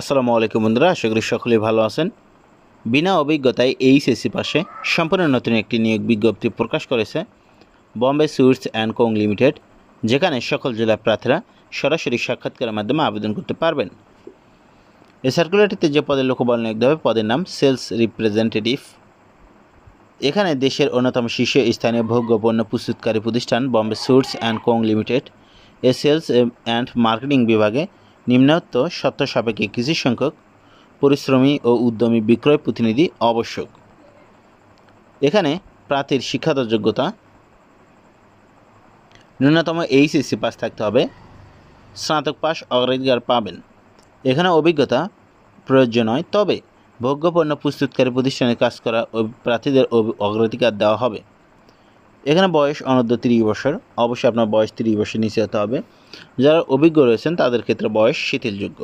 আসসালামু আলাইকুম বন্ধুরা, আশা করি সকলেই ভালো আছেন। বিনা অভিজ্ঞতায় এইচএসসি পাশে সম্পূর্ণ নতুন একটি নিয়োগ বিজ্ঞপ্তি প্রকাশ করেছে Bombay sweets and co limited, যেখানে সকল জেলার প্রার্থীরা সরাসরি সাক্ষাৎকারের মাধ্যমে আবেদন করতে পারবেন। এ সার্কুলারটিতে যে পদের লোকবল নিয়োগ দেবে, পদের নাম সেলস রিপ্রেজেন্টেটিভ। এখানে দেশের অন্যতম শীর্ষ স্থানীয় ভোগ্য পণ্য প্রস্তুতকারী প্রতিষ্ঠান Bombay sweets and co limited, A sales and marketing বিভাগে নিম্নোক্ত সত্য সাপেক্ষে কিছু সংখ্যক পরিশ্রমী ও উদ্যমী বিক্রয় প্রতিনিধি আবশ্যক। এখানে প্রার্থীর শিক্ষাগত যোগ্যতা, ন্যূনতম এইচএসসি পাস থাকতে হবে, স্নাতক পাস অগ্রাধিকার পাবেন। এখানে অভিজ্ঞতা প্রয়োজ্য নয়, তবে ভোগ্যপণ্য প্রস্তুতকারী প্রতিষ্ঠানে কাজ করা প্রার্থীদের অগ্রাধিকার দেওয়া হবে। এখানে বয়স অনূর্ধ্ব তিরিশ বছর। অবশ্যই আপনার বয়স তিরিশ বছর নিচে হতে হবে। যারা অভিজ্ঞ রয়েছেন, তাদের ক্ষেত্রে বয়স শিথিলযোগ্য।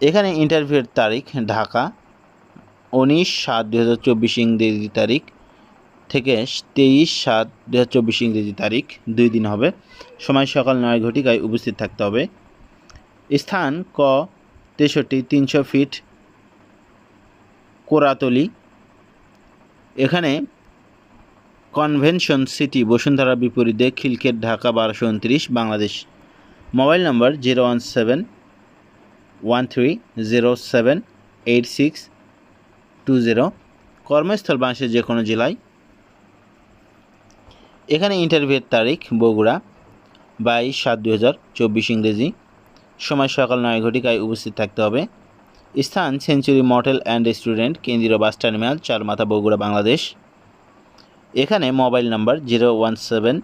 এখানে ইন্টারভিউয়ের তারিখ ঢাকা, উনিশ সাত দু হাজার চব্বিশ ইংরেজি তারিখ থেকে তেইশ সাত দু হাজার চব্বিশ ইংরেজি তারিখ, দুই দিন হবে। সময় সকাল নয় ঘটিকায় উপস্থিত থাকতে হবে। স্থান ক, তেষট্টি তিনশো ফিট কোরাতলি। এখানে কনভেনশন সিটি বসুন্ধরার বিপরীতে খিলকেট ঢাকা বারোশো উনত্রিশ, Bangladesh. Mobile number zero one seven one three zero seven eight six two zero. কর্মস্থল বাংলাদেশের যে কোনো জেলায়। এখানে ইন্টারভিউয়ের তারিখ বগুড়া বাইশ সাত দু হাজার চব্বিশ ইংরেজি। সময় সকাল নয় ঘটিকায় উপস্থিত থাকতে হবে। স্থান সেঞ্চুরি মডেল অ্যান্ড রেস্টুরেন্ট কেন্দ্রীয় বাস টার্মিনাল, চারমাথা বগুড়া, বাংলাদেশ। এখানে mobile number zero one seven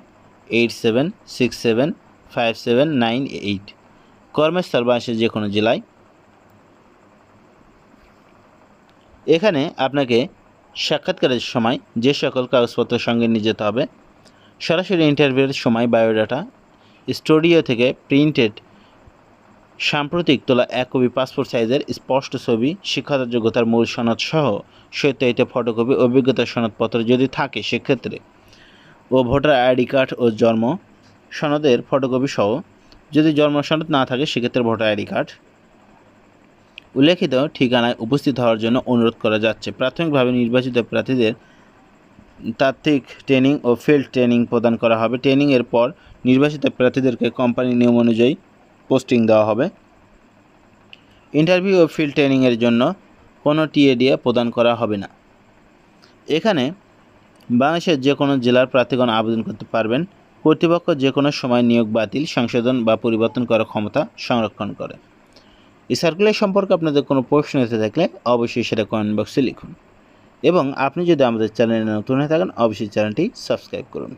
eight seven six seven five seven nine eight. কর্মস্থল বাংলাদেশের যে কোনো জেলায় এখানে আপনাকে সাক্ষাৎকারের সময় যে সকল কাগজপত্র সঙ্গে নিয়ে যেতে হবে, সরাসরি ইন্টারভিউয়ের সময় বায়োডাটা স্টুডিও থেকে প্রিন্টেড সাম্প্রতিক তোলা এক কপি পাসপোর্ট সাইজের স্পষ্ট ছবি শিক্ষাগত যোগ্যতার মূল সনদ সহ সত্যায়িত ফটোকপি অভিজ্ঞতার সনদপত্র যদি থাকে সেক্ষেত্রে ও ভোটার আইডি কার্ড ও জন্ম সনদের ফটোকপি সহ যদি জন্ম সনদ না থাকে সেক্ষেত্রে ভোটার আইডি কার্ড। উল্লেখিত ঠিকানায় উপস্থিত হওয়ার জন্য অনুরোধ করা যাচ্ছে। প্রাথমিকভাবে নির্বাচিত প্রার্থীদের তাত্ত্বিক ট্রেনিং ও ফিল্ড ট্রেনিং প্রদান করা হবে। ট্রেনিংয়ের পর নির্বাচিত প্রার্থীদেরকে কোম্পানির নিয়ম অনুযায়ী পোস্টিং দেওয়া হবে। ইন্টারভিউ ও ফিল্ড ট্রেনিংয়ের জন্য কোনো টিএডিএ প্রদান করা হবে না। এখানে বাংলাদেশের যে কোনো জেলার প্রার্থীগণ আবেদন করতে পারবেন। কর্তৃপক্ষ যে কোনো সময় নিয়োগ বাতিল, সংশোধন বা পরিবর্তন করার ক্ষমতা সংরক্ষণ করে। এই সার্কুলার সম্পর্কে আপনাদের কোনো প্রশ্ন এসে থাকলে অবশ্যই সেটা কমেন্ট বক্সে লিখুন। এবং আপনি যদি আমাদের চ্যানেলে নতুন হয়ে থাকেন, অবশ্যই চ্যানেলটি সাবস্ক্রাইব করুন।